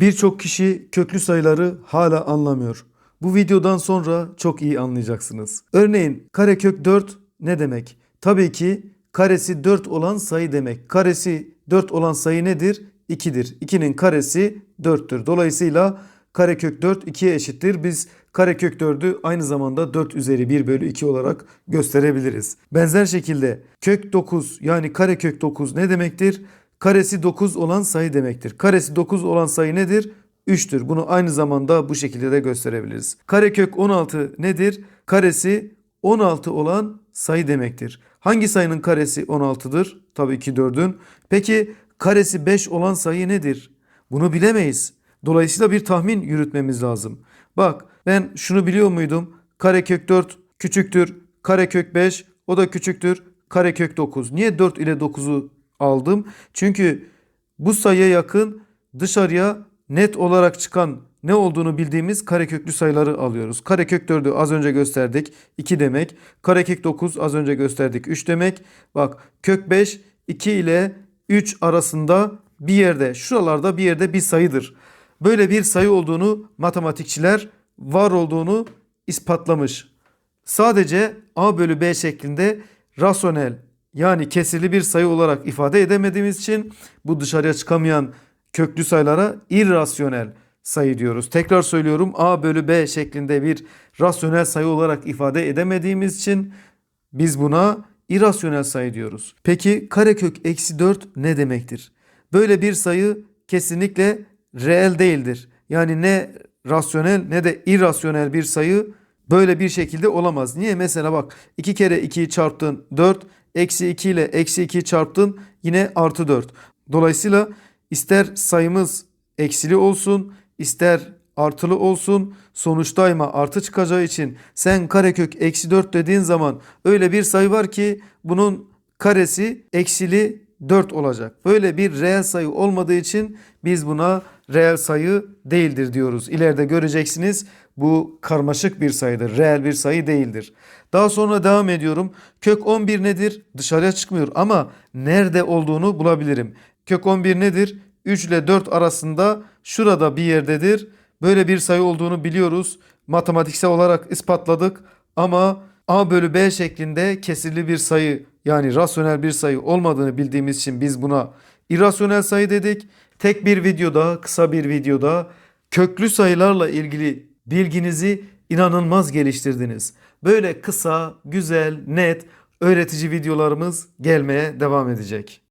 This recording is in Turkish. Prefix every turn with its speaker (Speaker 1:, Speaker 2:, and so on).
Speaker 1: Birçok kişi köklü sayıları hala anlamıyor. Bu videodan sonra çok iyi anlayacaksınız. Örneğin karekök 4 ne demek? Tabii ki karesi 4 olan sayı demek. Karesi 4 olan sayı nedir? 2'dir. 2'nin karesi 4'tür. Dolayısıyla karekök 4 2'ye eşittir. Biz karekök 4'ü aynı zamanda 4 üzeri 1 bölü 2 olarak gösterebiliriz. Benzer şekilde kök 9 yani karekök 9 ne demektir? Karesi 9 olan sayı demektir. Karesi 9 olan sayı nedir? 3'tür. Bunu aynı zamanda bu şekilde de gösterebiliriz. Karekök 16 nedir? Karesi 16 olan sayı demektir. Hangi sayının karesi 16'dır? Tabii ki 4'ün. Peki karesi 5 olan sayı nedir? Bunu bilemeyiz. Dolayısıyla bir tahmin yürütmemiz lazım. Bak ben şunu biliyor muydum? Karekök 4 küçüktür. Karekök 5 o da küçüktür. Karekök 9. Niye 4 ile 9'u aldım? Çünkü bu sayıya yakın dışarıya net olarak çıkan ne olduğunu bildiğimiz kareköklü sayıları alıyoruz. Karekök 4'ü az önce gösterdik 2 demek. Karekök 9 az önce gösterdik 3 demek. Bak kök 5 2 ile 3 arasında bir yerde şuralarda bir yerde bir sayıdır. Böyle bir sayı olduğunu matematikçiler var olduğunu ispatlamış. Sadece a bölü b şeklinde rasyonel yani kesirli bir sayı olarak ifade edemediğimiz için bu dışarıya çıkamayan köklü sayılara irrasyonel sayı diyoruz. Tekrar söylüyorum a bölü b şeklinde bir rasyonel sayı olarak ifade edemediğimiz için biz buna irrasyonel sayı diyoruz. Peki karekök eksi 4 ne demektir? Böyle bir sayı kesinlikle reel değildir. Yani ne rasyonel ne de irrasyonel bir sayı böyle bir şekilde olamaz. Niye? Mesela bak 2 kere 2'yi çarptın 4, eksi 2 ile eksi 2'yi çarptın yine artı 4. Dolayısıyla ister sayımız eksili olsun ister artılı olsun sonuç daima artı çıkacağı için sen karekök eksi 4 dediğin zaman öyle bir sayı var ki bunun karesi eksili 4 olacak. Böyle bir reel sayı olmadığı için biz buna reel sayı değildir diyoruz. İleride göreceksiniz bu karmaşık bir sayıdır. Reel bir sayı değildir. Daha sonra devam ediyorum. Kök 11 nedir? Dışarıya çıkmıyor ama nerede olduğunu bulabilirim. Kök 11 nedir? 3 ile 4 arasında şurada bir yerdedir. Böyle bir sayı olduğunu biliyoruz. Matematiksel olarak ispatladık ama a bölü b şeklinde kesirli bir sayı yani rasyonel bir sayı olmadığını bildiğimiz için biz buna irrasyonel sayı dedik. Tek bir videoda, kısa bir videoda köklü sayılarla ilgili bilginizi inanılmaz geliştirdiniz. Böyle kısa, güzel, net, öğretici videolarımız gelmeye devam edecek.